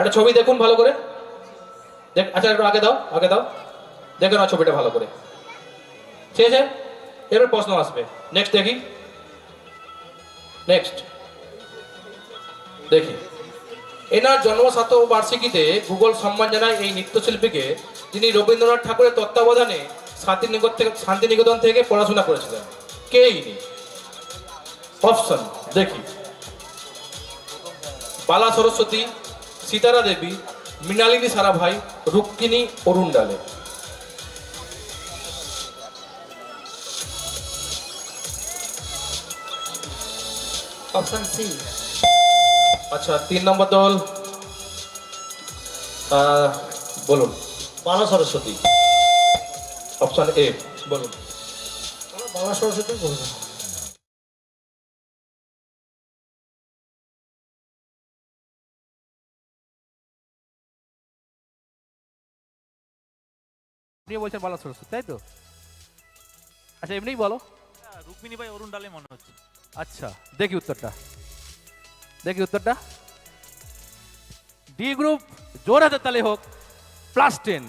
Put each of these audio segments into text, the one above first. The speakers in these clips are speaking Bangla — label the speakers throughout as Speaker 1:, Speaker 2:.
Speaker 1: একটা ছবি দেখুন ভালো করে। দেখ আচ্ছা একটু আগে দাও আগে দাও। দেখে নাও ছবিটা ভালো করে। ঠিক আছে? এবার প্রশ্ন আসবে। নেক্সট দেখি। নেক্সট দেখি। এনার জন্মশত বার্ষিকীতে গুগল সম্মান জানায় এই নৃত্যশিল্পীকে, যিনি রবীন্দ্রনাথ ঠাকুরের তত্ত্বাবধানে শান্তিনিকেতন থেকে শান্তিনিকেতন থেকে পড়াশোনা করেছিলেন। কে ইনি? অপশন দেখি। Bala Saraswati Sitara Devi Mrinalini Sarabhai Rukmini Arundale.
Speaker 2: Option C.
Speaker 1: আচ্ছা তিন নম্বর দল বলুন।
Speaker 3: বালা সরস্বতী।
Speaker 1: অপশন এ বলুন।
Speaker 2: বাংলা সরস্বতী বলব
Speaker 1: আপনি বলছেন বালা সরস্বতী তাই তো? আচ্ছা এমনিই বলো।
Speaker 4: রুক্মিণী ভাই অরুণ ডালে মনে হচ্ছে।
Speaker 1: আচ্ছা দেখি উত্তরটা। দেখি উত্তরটা। ডি গ্রুপ জোর হাতে তালে হোক প্লাস টেন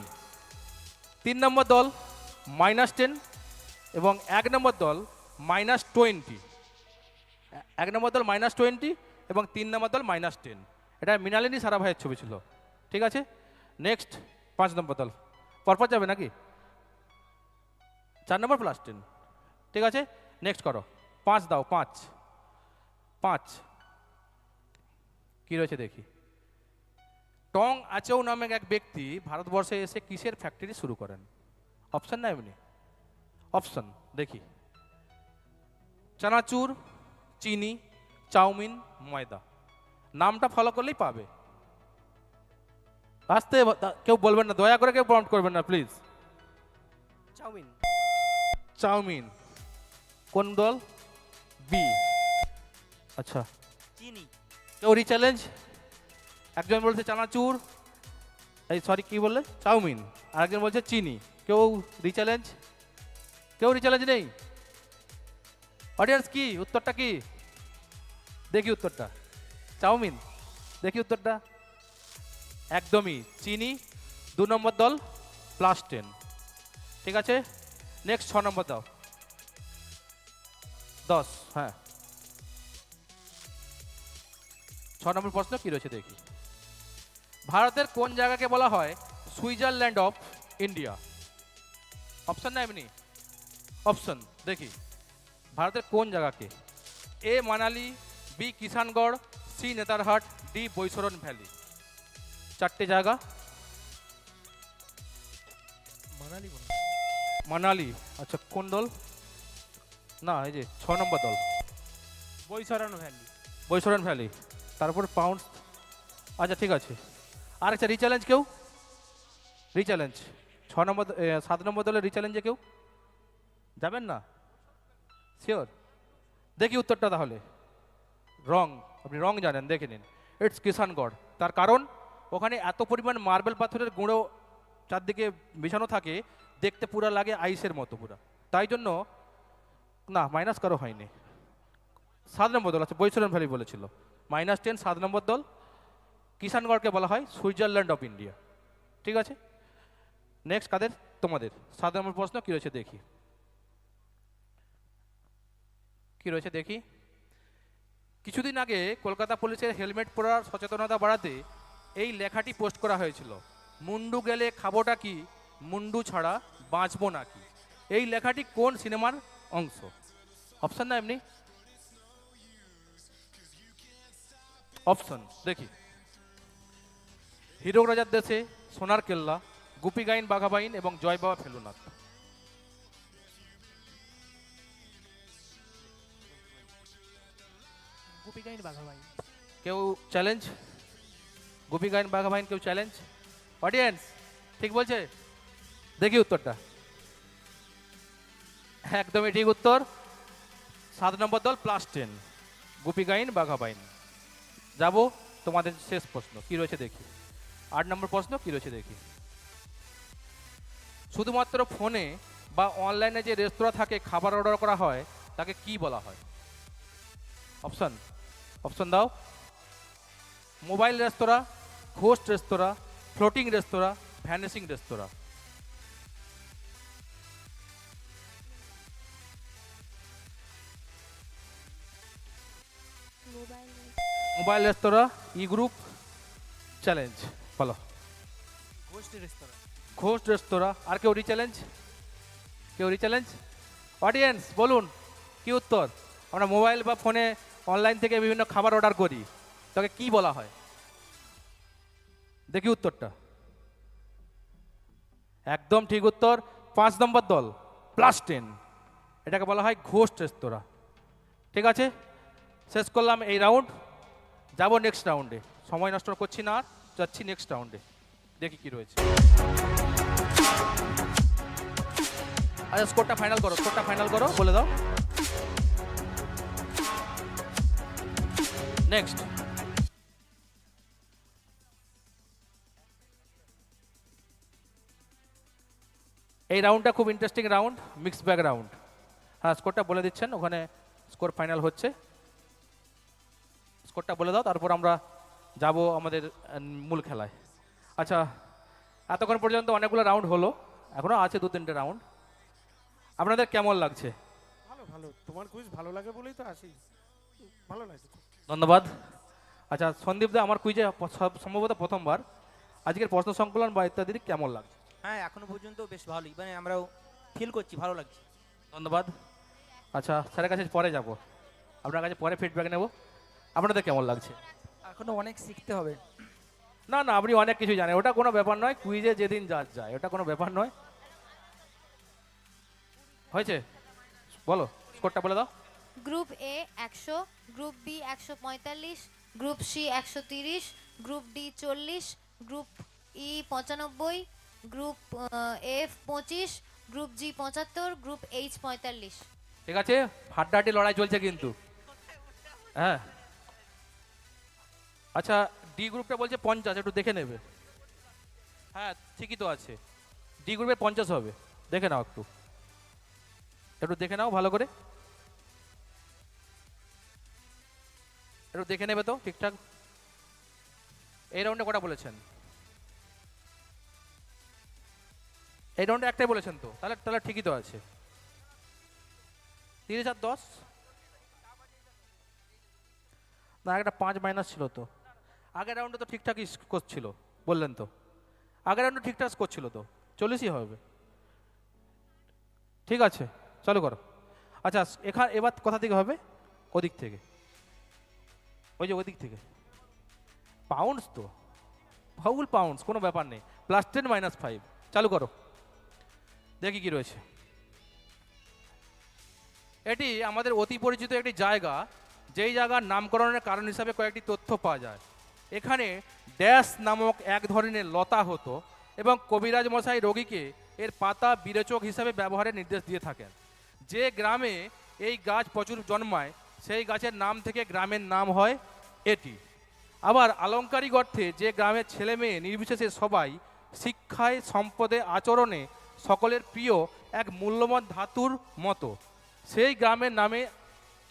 Speaker 1: তিন নম্বর দল মাইনাস টেন এবং এক নম্বর দল মাইনাস টোয়েন্টি এক নম্বর দল মাইনাস টোয়েন্টি এবং তিন নম্বর দল মাইনাস টেন এটা মৃণালিনী সারাভাইয়ের ছবি ছিল। ঠিক আছে? নেক্সট পাঁচ নম্বর দল। পরপর যাবে নাকি? চার নম্বর প্লাস টেন ঠিক আছে? নেক্সট করো। পাঁচ দাও, পাঁচ। পাঁচ। কি রয়েছে দেখি? টং আচৌ নামক এক ব্যক্তি ভারতবর্ষে এসে কিসের ফ্যাক্টরি শুরু করেন? অপশন না এমনি অপশন দেখি। চানাচুর, চিনি, চাউমিন, ময়দা। নামটা ফলো করলেই পাবে। আসতে কেউ বলবেন না দয়া করে কেউ প্রম্পট করবেন না প্লিজ
Speaker 2: চাউমিন।
Speaker 1: চাউমিন। কোন দল? বি। আচ্ছা।
Speaker 4: চিনি।
Speaker 1: কেউ রিচ্যালেঞ্জ একজন বলছে চানাচুর। এই সরি কি বললে? চাউমিন। আর একজন বলছে চিনি। কেউ রিচ্যালেঞ্জ কেউ রিচ্যালেঞ্জ নেই? অডিয়েন্স কি? উত্তরটা কি? দেখি উত্তরটা। চাউমিন। দেখি উত্তরটা। একদমই চিনি, দু নম্বর দল প্লাস টেন ঠিক আছে? নেক্সট ছ নম্বর দাও। দশ হ্যাঁ। ছ নম্বর প্রশ্ন কি রয়েছে দেখি। ভারতের কোন জায়গাকে বলা হয় সুইজারল্যান্ড অফ ইন্ডিয়া? অপশন না এমনি? অপশন দেখি। ভারতের কোন জায়গাকে? A, Manali, B, Kishangarh, C, Netarhat, D, Baisaran valley. চারটে জায়গা।
Speaker 2: মানালি
Speaker 1: মানালি আচ্ছা কোন দল? না এই যে ছ নম্বর দল।
Speaker 2: বৈশরণ ভ্যালি।
Speaker 1: বৈশরণ ভ্যালি। তারপর পাউন্ড আচ্ছা ঠিক আছে। আর আচ্ছা রিচ্যালেঞ্জ কেউ? রিচ্যালেঞ্জ। ছ নম্বর সাত নম্বর দলের রিচ্যালেঞ্জে কেউ? যাবেন না? শিওর? দেখি উত্তরটা তাহলে। রং আপনি রং জানেন দেখে নিন। ইটস কিষানগড় তার কারণ? ওখানে এত পরিমাণ মার্বেল পাথরের গুঁড়ো চারদিকে বিছানো থাকে, দেখতে পুরো লাগে আইসের মতো পুরো। তাই জন্য, না মাইনাস কারও হয়নি। সাত নম্বর দল আছে বৈশরণ ভ্যালি বলেছিল। মাইনাস টেন সাত নম্বর দল, কিষানগড়কে বলা হয় সুইজারল্যান্ড অফ ইন্ডিয়া। ঠিক আছে? নেক্সট কাদের? তোমাদের। সাত নম্বর প্রশ্ন, কী রয়েছে দেখি। কি রয়েছে দেখি? কিছুদিন আগে কলকাতা পুলিশের হেলমেট পরার সচেতনতা বাড়াতে এই লেখাটি পোস্ট করা হয়েছিল। মুন্ডু গেলে খাবোটা কি? মুন্ডু ছাড়া বাঁচবো নাকি এই লেখাটি কোন সিনেমার অংশ? অপশন না এমনি? অপশন দেখি। হিরো রাজার দেশে সোনার কেল্লা গুপি গাইন বাঘাবাইন এবং জয় বাবা ফেলুনাথ।
Speaker 2: গুপি গাইন বাঘা
Speaker 1: কেউ চ্যালেঞ্জ গুপি গাইন বাঘাবাইন কেউ চ্যালেঞ্জ অডিয়েন্স ঠিক বলছে? দেখি উত্তরটা। একদমই ঠিক উত্তর। সাত নম্বর দল প্লাস টেন গুপি গাইন বাঘাবাইন যাব তোমাদের শেষ প্রশ্ন, কি রয়েছে দেখি। আট নম্বর প্রশ্ন, কি রয়েছে দেখি। শুধুমাত্র ফোনে বা অনলাইনে যে রেস্তোরাঁ থাকে, খাবার অর্ডার করা হয়, তাকে কি বলা হয়? অপশন অপশন দাও। Mobile restaurant ghost restaurant floating restaurant vanishing restaurant
Speaker 3: mobile
Speaker 1: restaurant E group challenge বলো
Speaker 2: গোষ্ঠী রেস্তোরাঁ
Speaker 1: ঘোস্ট রেস্তোরাঁ আর কেউ রিচ্যালেঞ্জ কেউ রিচ্যালেঞ্জ অডিয়েন্স বলুন কি উত্তর? আমরা মোবাইল বা ফোনে অনলাইন থেকে বিভিন্ন খাবার অর্ডার করি। তাকে কি বলা হয়? দেখি উত্তরটা। একদম ঠিক উত্তর, পাঁচ নম্বর দল প্লাস টেন এটাকে বলা হয় ঘোষ রেস্তোরাঁ। ঠিক আছে? শেষ করলাম এই রাউন্ড যাব নেক্সট রাউন্ডে সময় নষ্ট করছি না যাচ্ছি নেক্সট রাউন্ডে দেখি কি রয়েছে। আচ্ছা স্কোরটা ফাইনাল করো স্কোরটা ফাইনাল করো, বলে দাও। নেক্সট এই রাউন্ডটা খুব interesting round mix bag round হ্যাঁ স্কোরটা বলে দিচ্ছেন ওখানে স্কোর ফাইনাল হচ্ছে। স্কোরটা বলে দাও তারপর আমরা যাব আমাদের মূল খেলায়। আচ্ছা এতক্ষণ পর্যন্ত অনেকগুলো রাউন্ড হলো এখনও আছে দু তিনটে রাউন্ড আপনাদের কেমন লাগছে?
Speaker 2: ভালো ভালো। তোমার কুইজ ভালো লাগে বলেই তো আসি। ভালো লাগছে
Speaker 1: ধন্যবাদ। আচ্ছা সন্দীপ দা আমার কুইজে সম্ভবত প্রথমবার। আজকের প্রশ্ন সংকলন বা ইত্যাদি কেমন লাগছে?
Speaker 5: হ্যাঁ এখনও পর্যন্ত বেশ ভালোই। মানে আমরাও ফিল করছি ভালো লাগছে।
Speaker 1: ধন্যবাদ। আচ্ছা স্যারের কাছে পরে যাব। আপনার কাছে পরে ফিডব্যাক নেব। আপনাদের কেমন লাগছে?
Speaker 5: এখনও অনেক শিখতে হবে।
Speaker 1: না না আপনি অনেক কিছু জানেন। ওটা কোনো ব্যাপার নয় কুইজে যেদিন যা যায় ওটা কোনো ব্যাপার নয়। হয়েছে? বলো স্কোরটা বলে দাও।
Speaker 3: গ্রুপ এ একশো গ্রুপ বি একশো পঁয়তাল্লিশ গ্রুপ সি একশো তিরিশ গ্রুপ ডি চল্লিশ গ্রুপ ই পঁচানব্বই গ্রুপ এফ পঁচিশ, গ্রুপ জি পঁচাত্তর, গ্রুপ এইচ পঁয়তাল্লিশ।
Speaker 1: ঠিক আছে? হাড্ডাহাড্ডি লড়াই চলছে কিন্তু। হ্যাঁ। আচ্ছা ডি গ্রুপটা বলছে পঞ্চাশ, একটু দেখে নেবে। হ্যাঁ ঠিকই তো আছে। ডি গ্রুপে পঞ্চাশ হবে। দেখে নাও একটু। একটু দেখে নাও ভালো করে। একটু দেখে নেবে তো ঠিকঠাক। এই রাউন্ডে কটা বলেছেন? এই রাউন্ডে একটাই বলেছেন তো। তাহলে তাহলে ঠিকই তো আছে। তিরিশ আর দশ? না একটা পাঁচ মাইনাস ছিল তো। আগের রাউন্ডে তো ঠিকঠাকই স্কোর ছিল বললেন তো। আগের রাউন্ডে ঠিকঠাক স্কোর ছিল তো। চল্লিশই হবে। ঠিক আছে, চালু করো। আচ্ছা এখান এবার কোথা থেকে হবে? ওদিক থেকে। ওই যে ওদিক থেকে। পাউন্ডস তো। ফাউল পাউন্ডস কোনো ব্যাপার নেই। প্লাস টেন মাইনাস ফাইভ চালু করো। দেখি কি রয়েছে। এটি আমাদের অতি পরিচিত একটি জায়গা, যেই জায়গার নামকরণের কারণ হিসাবে কয়েকটি তথ্য পাওয়া যায়। এখানে ড্যাশ নামক এক ধরনের লতা হতো এবং কবিরাজ মশাই রোগীকে এর পাতা বিরেচক হিসাবে ব্যবহারের নির্দেশ দিয়ে থাকেন। যে গ্রামে এই গাছ প্রচুর জন্মায়, সেই গাছের নাম থেকে গ্রামের নাম হয় এটি। আবার আলংকারিক অর্থে যে গ্রামের ছেলে মেয়ে নির্বিশেষে সবাই শিক্ষায়, সম্পদে, আচরণে সকলের প্রিয় এক মূল্যবান ধাতুর মতো। সেই গ্রামের নামে,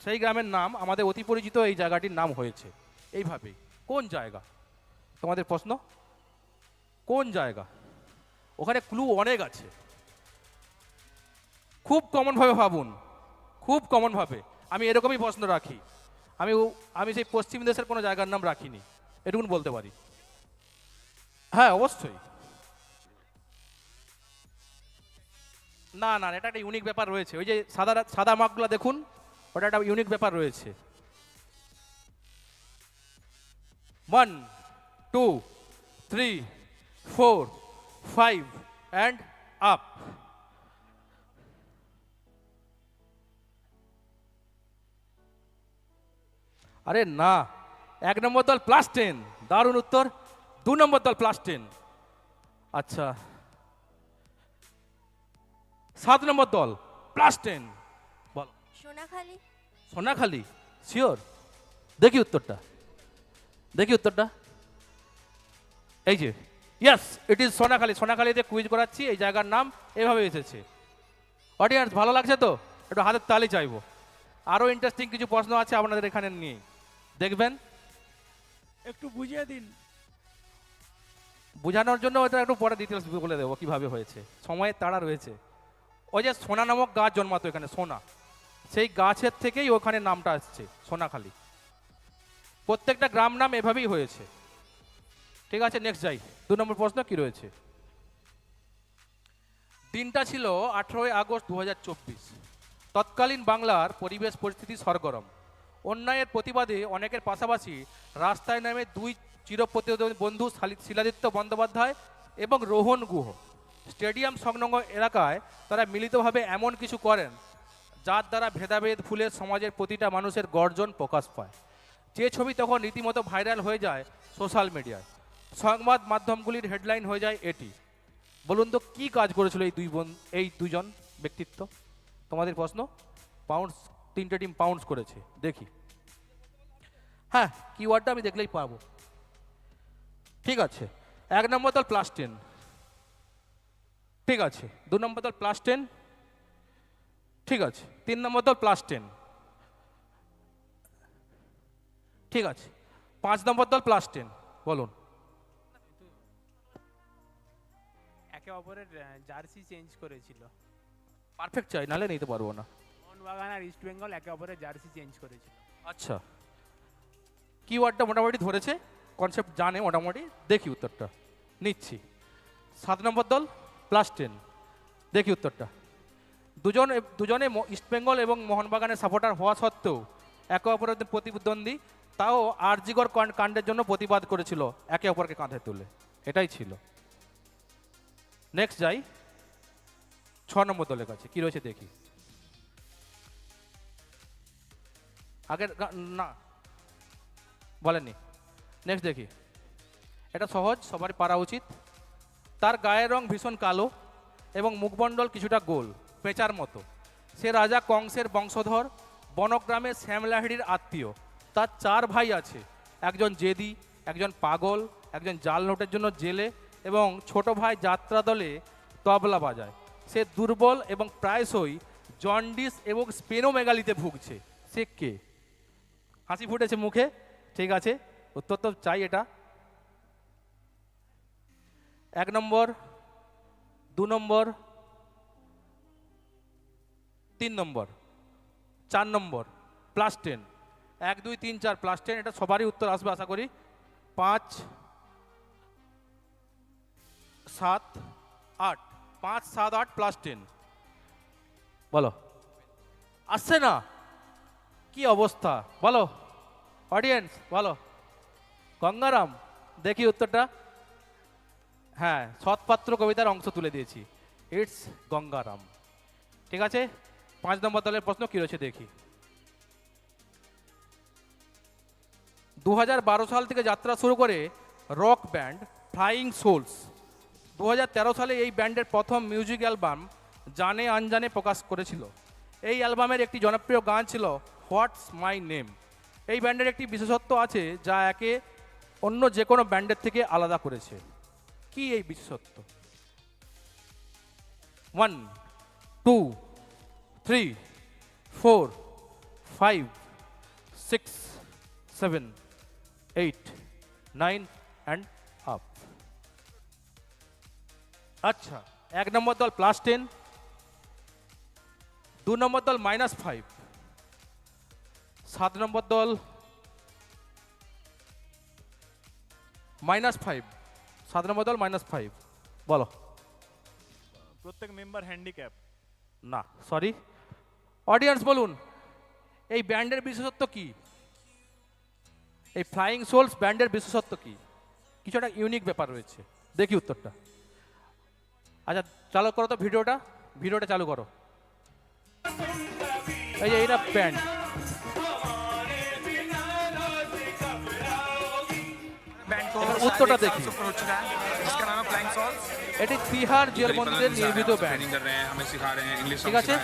Speaker 1: সেই গ্রামের নাম আমাদের অতি পরিচিত এই জায়গাটির নাম হয়েছে। এইভাবে কোন জায়গা? তোমাদের প্রশ্ন? কোন জায়গা? ওখানে ক্লু অনেক আছে। খুব কমনভাবে ভাবুন। খুব কমনভাবে আমি এরকমই প্রশ্ন রাখি। আমি আমি সেই পশ্চিম দেশের কোনো জায়গার নাম রাখিনি। এটুকুন বলতে পারি। হ্যাঁ অবশ্যই। না না, এটা একটা ইউনিক ব্যাপার রয়েছে। ওই যে সাদা সাদা মার্কগুলো দেখুন, ওটা একটা ইউনিক ব্যাপার রয়েছে। One two three four five and up আরে না, এক নম্বর দল প্লাস টেন দারুণ উত্তর, দু নম্বর দল প্লাস টেন আচ্ছা। সাত নম্বর দল প্লাস টেন বল।
Speaker 3: সোনাখালি।
Speaker 1: সোনাখালি শিওর দেখি উত্তরটা। দেখি উত্তরটা। এই যে ইয়াস ইট ইজ সোনাখালি। সোনাখালিতে কুইজ করাচ্ছি এই জায়গার নাম এভাবে এসেছে। অডিয়েন্স ভালো লাগছে তো? একটু হাতের তালি চাইব। আরও ইন্টারেস্টিং কিছু প্রশ্ন আছে আপনাদের এখানে নিয়ে। দেখবেন।
Speaker 2: একটু বুঝিয়ে দিন।
Speaker 1: বোঝানোর জন্য ওটা একটু পরে ডিটেলস বলে দেবো কীভাবে হয়েছে। সময়ের তাড়া রয়েছে। ওই যে সোনা নামক গাছ জন্মাতো এখানে, সোনা। সেই গাছের থেকেই ওখানে নামটা আসছে, সোনাখালী। প্রত্যেকটা গ্রাম নাম এভাবেই হয়েছে। ঠিক আছে নেক্সট যাই। দু নম্বর প্রশ্ন কি রয়েছে? দিনটা ছিল আঠেরোই আগস্ট দু হাজার চব্বিশ। তৎকালীন বাংলার পরিবেশ পরিস্থিতি সরগরম। অন্যায়ের প্রতিবাদে অনেকের পাশাপাশি রাস্তায় নামে দুই চিরপ্রতিদ্বন্দ্বী বন্ধু শালি- শিলাদিত্য বন্দ্যোপাধ্যায় এবং রোহন গুহ। স্টেডিয়াম সংলগ্ন এলাকায় তারা মিলিতভাবে এমন কিছু করেন, যার দ্বারা ভেদাভেদ ফুলে সমাজের প্রতিটা মানুষের গর্জন প্রকাশ পায়। যে ছবি তখন রীতিমতো ভাইরাল হয়ে যায় সোশ্যাল মিডিয়ায়। সংবাদ মাধ্যমগুলির হেডলাইন হয়ে যায় এটি। বলুন তো, কি কাজ করেছিল এই দুই বোন, এই দুজন ব্যক্তিত্ব? তোমাদের প্রশ্ন? পাউন্ডস তিনটে টিম পাউন্ডস করেছে। দেখি। হ্যাঁ কিওয়ার্ডটা আমি দেখলেই পাবো ঠিক আছে। এক নম্বর দল প্লাস টেন ঠিক আছে। দু নম্বর দল প্লাস টেন ঠিক আছে। তিন নম্বর দল প্লাস টেন ঠিক আছে। পাঁচ নম্বর দল প্লাস টেন বলুন।
Speaker 6: একে অপরের জার্সি চেঞ্জ করেছিল।
Speaker 1: পারফেক্ট চাই নাহলে নিতে পারব না।
Speaker 6: মোহনবাগান আর ইস্ট বেঙ্গল একে অপরের জার্সি চেঞ্জ করেছিল।
Speaker 1: আচ্ছা। কিওয়ার্ডটা মোটামুটি ধরেছে। কনসেপ্ট জানে মোটামুটি। দেখি উত্তরটা। নিচ্ছি। সাত নম্বর দল। প্লাস টেন দেখি উত্তরটা। দুজন, দুজনে ইস্টবেঙ্গল এবং মোহনবাগানের সাপোর্টার হওয়া সত্ত্বেও একে অপরের প্রতিদ্বন্দ্বী, তাও আরজিগর কাণ্ডের জন্য প্রতিবাদ করেছিল একে অপরকে কাঁধে তুলে। এটাই ছিল। নেক্সট যাই। ছ নম্বর দলের কাছে। কি রয়েছে দেখি। আগের না। বলেননি। নেক্সট দেখি। এটা সহজ, সবারই পারা উচিত। তার গায়ের রং ভীষণ কালো এবং মুখমণ্ডল কিছুটা গোল, পেঁচার মতো। সে রাজা কংসের বংশধর, বনগ্রামের শ্যামলাহিড়ির আত্মীয়। তার চার ভাই আছে, একজন জেদি, একজন পাগল, একজন জাল নোটের জন্য জেলে এবং ছোট ভাই যাত্রা দলে তবলা বাজায়। সে দুর্বল এবং প্রায়শই জন্ডিস এবং স্পেনোমেগালিতে ভুগছে। সে কে? হাসি ফুটেছে মুখে? ঠিক আছে, উত্তর তো চাই এটা। এক নম্বর, দু নম্বর, তিন নম্বর, চার নম্বর প্লাস টেন এক, দুই, তিন, চার প্লাস টেন এটা সবারই উত্তর আসবে আশা করি। পাঁচ, সাত, আট। পাঁচ, সাত, আট প্লাস টেন বলো। আসছে না? কি অবস্থা? বলো। অডিয়েন্স বলো। গঙ্গারাম, দেখি উত্তরটা। হ্যাঁ সৎপাত্র কবিতার অংশ তুলে দিয়েছি। ইটস গঙ্গারাম ঠিক আছে? পাঁচ নম্বর দলের প্রশ্ন কি রয়েছে দেখি। দু হাজার বারো সাল থেকে যাত্রা শুরু করে রক ব্যান্ড ফ্লাইং সোলস দু হাজার তেরো সালে এই ব্যান্ডের প্রথম মিউজিক অ্যালবাম জানে আনজানে প্রকাশ করেছিল। এই অ্যালবামের একটি জনপ্রিয় গান ছিল হোয়াটস মাই নেম এই ব্যান্ডের একটি বিশেষত্ব আছে যা একে অন্য যে কোনো ব্যান্ডের থেকে আলাদা করেছে। কি এই বিশেষত্ব? One two three four five six seven eight nine and up আচ্ছা এক নম্বর দল প্লাস টেন দু নম্বর দল মাইনাস ফাইভ সাত নম্বর দল মাইনাস ফাইভ সাত নম্বর দল মাইনাস ফাইভ বলো।
Speaker 4: প্রত্যেক মেম্বার হ্যান্ডিক্যাপ
Speaker 1: না সরি অডিয়েন্স বলুন এই ব্যান্ডের বিশেষত্ব কি? এই ফ্লাইং সোলস ব্যান্ডের বিশেষত্ব কি? কিছু একটা ইউনিক ব্যাপার রয়েছে। দেখি উত্তরটা। আচ্ছা চালু করো তো ভিডিওটা। ভিডিওটা চালু করো। এই যে এইটা ব্যান্ড
Speaker 7: উত্তরটা দেখি।
Speaker 1: এটি তিহার জেলবন্দীতে নির্মিত ব্যান্ড ঠিক আছে?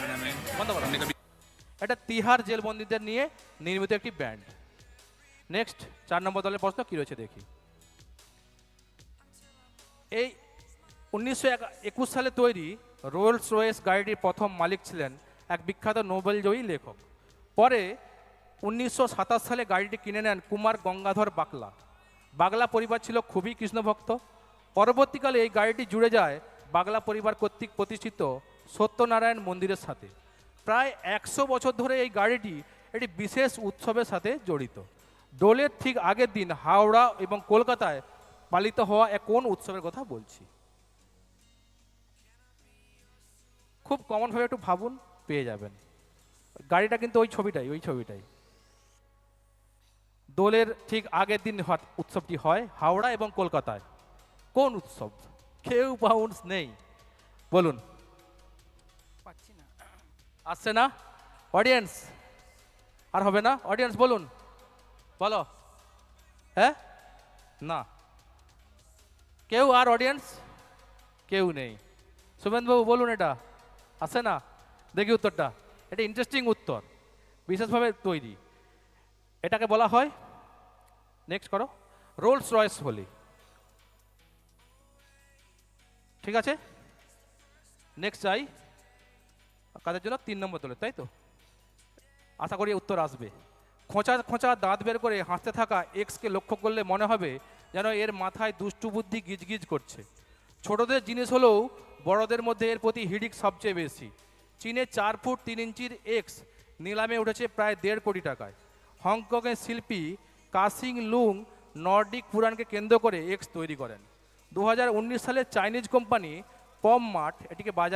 Speaker 1: এটা তিহার জেলবন্দীদের নিয়ে নির্মিত একটি ব্যান্ড নেক্সট চার নম্বর দলের প্রশ্ন কি রয়েছে দেখি। এই উনিশশো একুশ সালে তৈরি রোলস রয়েস গাড়িটির প্রথম মালিক ছিলেন এক বিখ্যাত নোবেলজয়ী লেখক। পরে উনিশশো সাতাশ সালে গাড়িটি কিনে নেন কুমার গঙ্গাধর বাকলা। বাগলা পরিবার ছিল খুবই কৃষ্ণভক্ত। পরবর্তীকালে এই গাড়িটি জুড়ে যায় বাংলা পরিবার কর্তৃক প্রতিষ্ঠিত সত্যনারায়ণ মন্দিরের সাথে। প্রায় একশো বছর ধরে এই গাড়িটি একটি বিশেষ উৎসবের সাথে জড়িত। দোলের ঠিক আগের দিন হাওড়া এবং কলকাতায় পালিত হওয়া এক কোন উৎসবের কথা বলছি। খুব কমনভাবে একটু ভাবুন, পেয়ে যাবেন। গাড়িটা কিন্তু ওই ছবিটাই ওই ছবিটাই। দোলের ঠিক আগের দিন উৎসবটি হয় হাওড়া এবং কলকাতায়। কোন উৎসব? কেউ পাউন্ডস নেই। বলুন।
Speaker 5: পাচ্ছি না।
Speaker 1: আসছে না? অডিয়েন্স আর হবে না? অডিয়েন্স বলুন। বলো। হ্যাঁ? না। কেউ আর অডিয়েন্স কেউ নেই। শুভেন্দুবাবু বলুন এটা। আসে না? দেখি উত্তরটা। এটা ইন্টারেস্টিং উত্তর। বিশেষভাবে তৈরি। এটাকে বলা হয় নেক্সট করো। রোলস রয়েস বলি ঠিক আছে? নেক্সট চাই কাদের জন্য? তিন নম্বর দলের, তাই তো? আশা করি উত্তর আসবে। খোঁচা খোঁচা দাঁত বের করে হাসতে থাকা এক্সকে লক্ষ্য করলে মনে হবে যেন এর মাথায় দুষ্টু বুদ্ধি গিজগিজ করছে। ছোটদের জিনিস হলেও বড়দের মধ্যে এর প্রতি হিডিক সবচেয়ে বেশি। চীনে চার ফুট তিন ইঞ্চির এক্স নিলামে উঠেছে প্রায় দেড় কোটি টাকায়। হংকংয়ের শিল্পী কাসিং লুং নর্ডিক পুরাণকে কেন্দ্র করে এক্স তৈরি করেন। দু হাজার উনিশ সালে চাইনিজ কোম্পানি কম মাঠ এটিকে বাজার